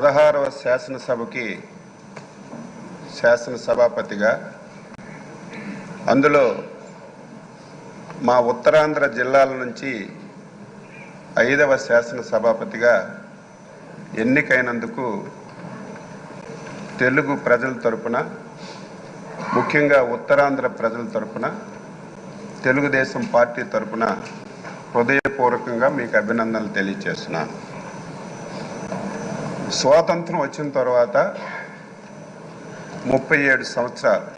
పదహారవ శాసనసభకి శాసనసభాపతిగా అందులో మా ఉత్తరాంధ్ర జిల్లాల నుంచి ఐదవ శాసనసభాపతిగా ఎన్నికైనందుకు తెలుగు ప్రజల తరపున ముఖ్యంగా ఉత్తరాంధ్ర ప్రజల తరపున తెలుగుదేశం పార్టీ తరపున హృదయపూర్వకంగా మీకు అభినందనలు తెలియజేస్తున్నాను స్వాతంత్రం వచ్చిన తర్వాత ముప్పై ఏడు సంవత్సరాలు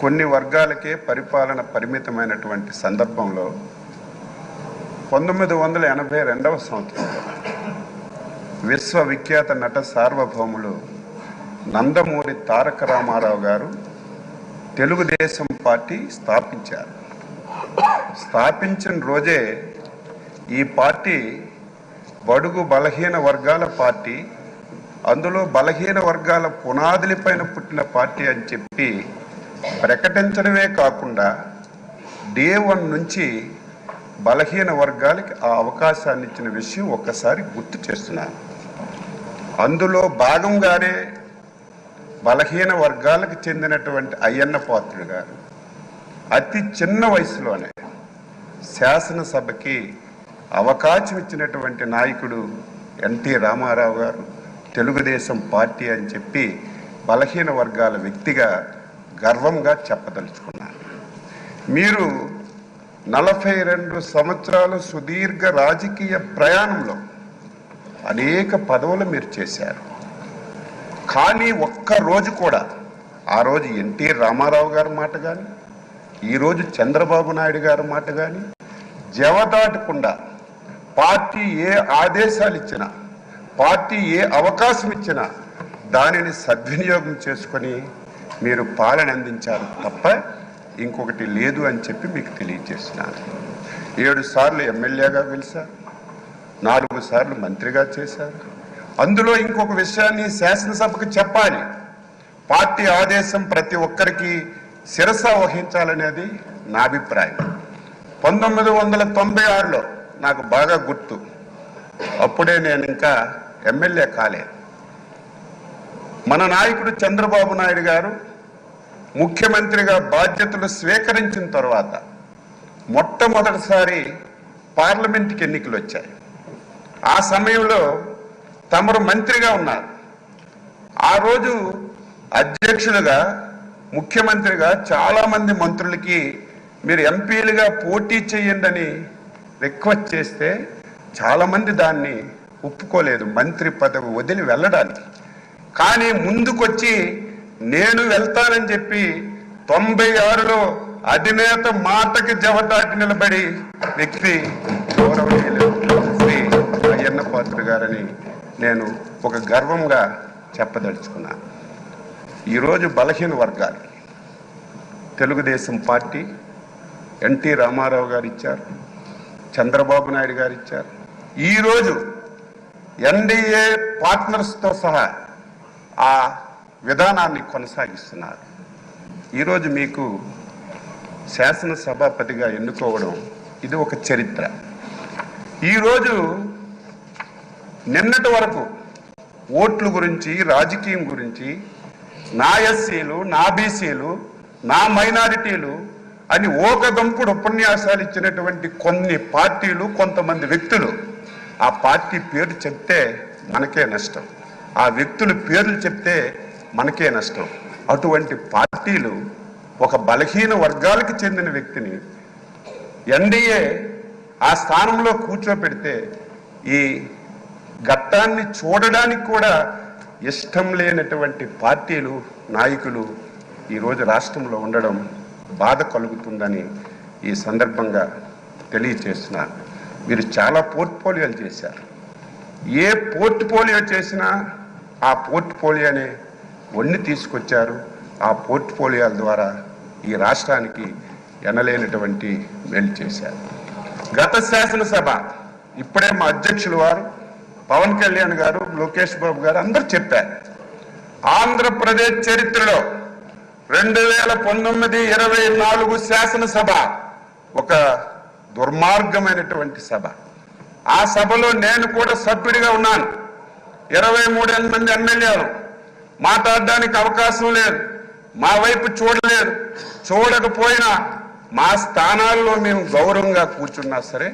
కొన్ని వర్గాలకే పరిపాలన పరిమితమైనటువంటి సందర్భంలో పంతొమ్మిది వందల ఎనభై రెండవ సంవత్సరంలో విశ్వవిఖ్యాత నట సార్వభౌములు నందమూరి తారక రామారావు గారు తెలుగుదేశం పార్టీ స్థాపించారు. స్థాపించిన రోజే ఈ పార్టీ బడుగు బలహీన వర్గాల పార్టీ అందులో బలహీన వర్గాల పునాదులపైన పుట్టిన పార్టీ అని చెప్పి ప్రకటించడమే కాకుండా డే వన్ నుంచి బలహీన వర్గాలకి ఆ అవకాశాన్ని ఇచ్చిన విషయం ఒక్కసారి గుర్తు చేస్తున్నాను. అందులో భాగంగానే బలహీన వర్గాలకు చెందినటువంటి అయ్యన్న పాత్రుడు గారు అతి చిన్న వయసులోనే శాసనసభకి అవకాశం ఇచ్చినటువంటి నాయకుడు ఎన్టీ రామారావు గారు తెలుగుదేశం పార్టీ అని చెప్పి బలహీన వర్గాల వ్యక్తిగా గర్వంగా చెప్పదలుచుకున్నాను మీరు నలభై రెండు సంవత్సరాలు సుదీర్ఘ రాజకీయ ప్రయాణంలో అనేక పదవులు మీరు చేశారు. కానీ ఒక్క రోజు కూడా ఆ రోజు ఎన్టీ రామారావు గారి మాట కానీ ఈరోజు చంద్రబాబు నాయుడు గారి మాట కానీ జవదాటకుండా పార్టీ ఏ ఆదేశాలు ఇచ్చినా పార్టీ ఏ అవకాశం ఇచ్చినా దానిని సద్వినియోగం చేసుకొని మీరు పాలన అందించారు తప్ప ఇంకొకటి లేదు అని చెప్పి మీకు తెలియజేస్తున్నాను. ఏడు సార్లు ఎమ్మెల్యేగా గెలిచారు నాలుగు సార్లు మంత్రిగా చేశారు. అందులో ఇంకొక విషయాన్ని శాసనసభకు చెప్పాలి. పార్టీ ఆదేశం ప్రతి ఒక్కరికి శిరస వహించాలనేది నా అభిప్రాయం. పంతొమ్మిది వందల తొంభై ఆరులో నాకు బాగా గుర్తు. అప్పుడే నేను ఇంకా ఎమ్మెల్యే కాలేదు మన నాయకుడు చంద్రబాబు నాయుడు గారు ముఖ్యమంత్రిగా బాధ్యతలు స్వీకరించిన తర్వాత మొట్టమొదటిసారి పార్లమెంట్కి ఎన్నికలు వచ్చాయి. ఆ సమయంలో తమరు మంత్రిగా ఉన్నారు. ఆ రోజు అధ్యక్షులుగా ముఖ్యమంత్రిగా చాలామంది మంత్రులకి మీరు ఎంపీలుగా పోటీ చేయండి అని రిక్వెస్ట్ చేస్తే చాలామంది దాన్ని ఒప్పుకోలేదు. మంత్రి పదవి వదిలి వెళ్ళడానికి. కానీ ముందుకొచ్చి నేను వెళ్తానని చెప్పి తొంభై ఆరులో అధినేత మాటకి జవదాటి నిలబడి వ్యక్తి గౌరవనీయులు శ్రీ అయ్యన్న పాత్ర గారని నేను ఒక గర్వంగా చెప్పదలుచుకున్నాను ఈరోజు బలహీన వర్గాలు తెలుగుదేశం పార్టీ ఎన్టీ రామారావు గారు ఇచ్చారు. చంద్రబాబు నాయుడు గారు ఇచ్చారు. ఈరోజు ఎన్డీఏ పార్ట్నర్స్తో సహా ఆ విధానాన్ని కొనసాగిస్తున్నారు. ఈరోజు మీకు శాసనసభాపతిగా ఎన్నుకోవడం ఇది ఒక చరిత్ర. ఈరోజు నిన్నటి వరకు ఓట్ల గురించి రాజకీయం గురించి నా ఎస్సీలు నా బీసీలు నా మైనారిటీలు అని ఓకదంపుడు ఉపన్యాసాలు ఇచ్చినటువంటి కొన్ని పార్టీలు కొంతమంది వ్యక్తులు ఆ పార్టీ పేరు చెప్తే మనకే నష్టం. ఆ వ్యక్తుల పేర్లు చెప్తే మనకే నష్టం. అటువంటి పార్టీలు ఒక బలహీన వర్గాలకు చెందిన వ్యక్తిని ఎన్డీఏ ఆ స్థానంలో కూర్చోపెడితే ఈ ఘట్టాన్ని చూడడానికి కూడా ఇష్టం లేనటువంటి పార్టీలు నాయకులు ఈరోజు రాష్ట్రంలో ఉండడం బాధ కలుగుతుందని ఈ సందర్భంగా తెలియచేస్తున్నాను. మీరు చాలా పోర్ట్ఫోలియోలు చేశారు. ఏ పోర్ట్ఫోలియో చేసినా ఆ పోర్ట్ఫోలియోనే వన్ని తీసుకొచ్చారు. ఆ పోర్ట్ఫోలియోల ద్వారా ఈ రాష్ట్రానికి ఎనలేనటువంటి మేలు చేశారు. గత శాసనసభ ఇప్పుడే మా అధ్యక్షులు వారు పవన్ కళ్యాణ్ గారు లోకేష్ బాబు గారు అందరూ చెప్పారు. ఆంధ్రప్రదేశ్ చరిత్రలో రెండు వేల పంతొమ్మిది ఇరవై నాలుగు శాసనసభ ఒక దుర్మార్గమైనటువంటి సభ. ఆ సభలో నేను కూడా సభ్యుడిగా ఉన్నాను. ఇరవై మూడు మంది ఎమ్మెల్యేలు. మాట్లాడడానికి అవకాశం లేదు. మా వైపు చూడలేదు. చూడకపోయినా మా స్థానాల్లో మేము గౌరవంగా కూర్చున్నా సరే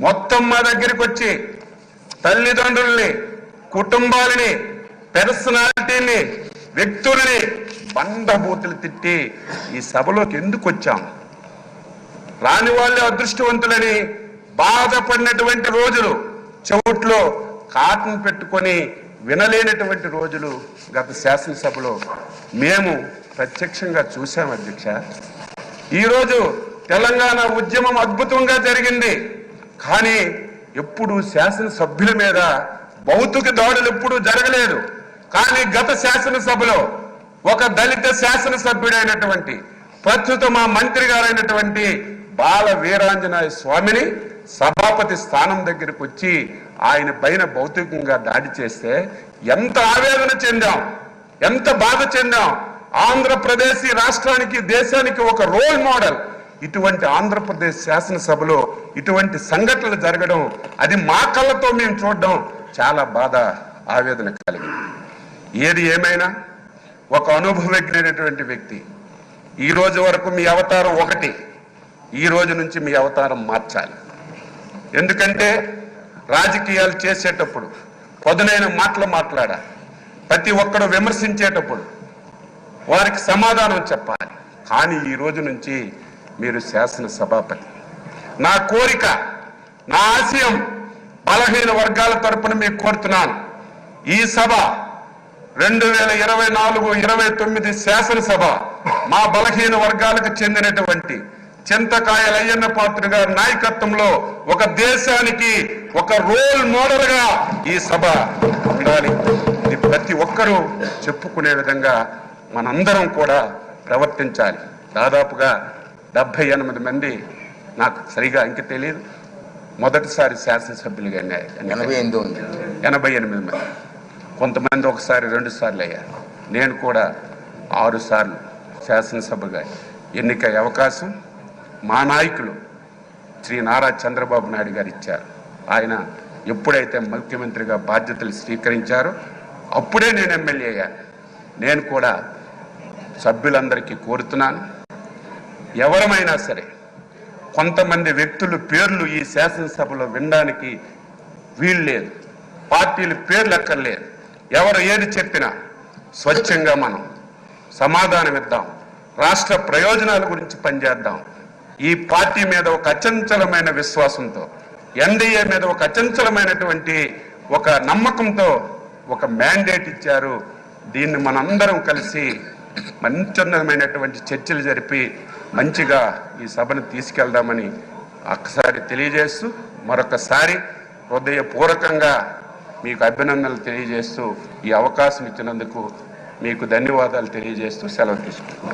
మొత్తం మా దగ్గరికి వచ్చి తల్లిదండ్రుల్ని కుటుంబాలని పర్సనాలిటీని వ్యక్తులని బండబూతులు తిట్టి ఈ సభలోకి ఎందుకు వచ్చాం? రాని వాళ్ళే అదృష్టవంతులని బాధపడినటువంటి రోజులు చెవుట్లో కాటన్ పెట్టుకొని వినలేనటువంటి రోజులు గత శాసనసభలో మేము ప్రత్యక్షంగా చూశాం అధ్యక్ష. ఈరోజు తెలంగాణ ఉద్యమం అద్భుతంగా జరిగింది. కానీ ఎప్పుడు శాసనసభ్యుల మీద భౌతిక దాడులు ఎప్పుడూ జరగలేదు. కానీ గత శాసనసభలో ఒక దళిత శాసనసభ్యుడైనటువంటి ప్రస్తుత మా మంత్రి గారైనటువంటి బాల వీరాంజనాయ స్వామిని సభాపతి స్థానం దగ్గరికి వచ్చి ఆయన పైన భౌతికంగా దాడి చేస్తే ఎంత ఆవేదన చెందాం ఎంత బాధ చెందాం. ఆంధ్రప్రదేశ్ రాష్ట్రానికి దేశానికి ఒక రోల్ మోడల్. ఇటువంటి ఆంధ్రప్రదేశ్ శాసనసభలో ఇటువంటి సంఘటనలు జరగడం అది మా కళ్ళతో మేము చూడడం చాలా బాధ ఆవేదన కలిగింది. ఏది ఏమైనా ఒక అనుభవజ్ఞైనటువంటి వ్యక్తి. ఈ రోజు వరకు మీ అవతారం ఒకటి. ఈ రోజు నుంచి మీ అవతారం మార్చాలి. ఎందుకంటే రాజకీయాలు చేసేటప్పుడు పొదునైన మాటలు మాట్లాడాలి. ప్రతి ఒక్కడు విమర్శించేటప్పుడు వారికి సమాధానం చెప్పాలి. కానీ ఈ రోజు నుంచి మీరు శాసన సభాపతి. నా కోరిక నా ఆశయం బలహీన వర్గాల తరపున మీకు కోరుతున్నాను. ఈ సభ రెండు వేల ఇరవై నాలుగు ఇరవై తొమ్మిది శాసనసభ మా బలహీన వర్గాలకు చెందినటువంటి చింతకాయల అయ్యన్న పాత్ర గారి నాయకత్వంలో ఒక దేశానికి ఒక రోల్ మోడల్గా ఈ సభ ఉండాలి. ఇది ప్రతి ఒక్కరూ చెప్పుకునే విధంగా మనందరం కూడా ప్రవర్తించాలి. దాదాపుగా డెబ్బై ఎనిమిది మంది నాకు సరిగా ఇంక తెలియదు మొదటిసారి శాసనసభ్యులుగా ఎనభై ఎనిమిది మంది. కొంతమంది ఒకసారి రెండు సార్లు అయ్యారు నేను కూడా ఆరు సార్లు శాసనసభగా ఎన్నికయ్యే అవకాశం మా నాయకులు శ్రీ నారా చంద్రబాబు నాయుడు గారు ఇచ్చారు. ఆయన ఎప్పుడైతే ముఖ్యమంత్రిగా బాధ్యతలు స్వీకరించారో అప్పుడే నేను ఎమ్మెల్యే అయ్యాను నేను కూడా సభ్యులందరికీ కోరుతున్నాను. ఎవరమైనా సరే కొంతమంది వ్యక్తులు పేర్లు ఈ శాసనసభలో వినడానికి వీలు లేదు. పార్టీలు పేర్లు అక్కర్లేదు. ఎవరు ఏది చెప్పినా స్వచ్ఛంగా మనం సమాధానం ఇద్దాం రాష్ట్ర ప్రయోజనాల గురించి పనిచేద్దాం. ఈ పార్టీ మీద ఒక అచంచలమైన విశ్వాసంతో ఎన్డీఏ మీద ఒక అచంచలమైనటువంటి ఒక నమ్మకంతో ఒక మ్యాండేట్ ఇచ్చారు. దీన్ని మనందరం కలిసి మంచున్నతమైనటువంటి చర్చలు జరిపి మంచిగా ఈ సభను తీసుకెళ్దామని ఒక్కసారి తెలియజేస్తూ మరొకసారి హృదయపూర్వకంగా మీకు అభినందనలు తెలియజేస్తూ ఈ అవకాశం ఇచ్చినందుకు మీకు ధన్యవాదాలు తెలియజేస్తూ సెలవు తీసుకుంటున్నాను.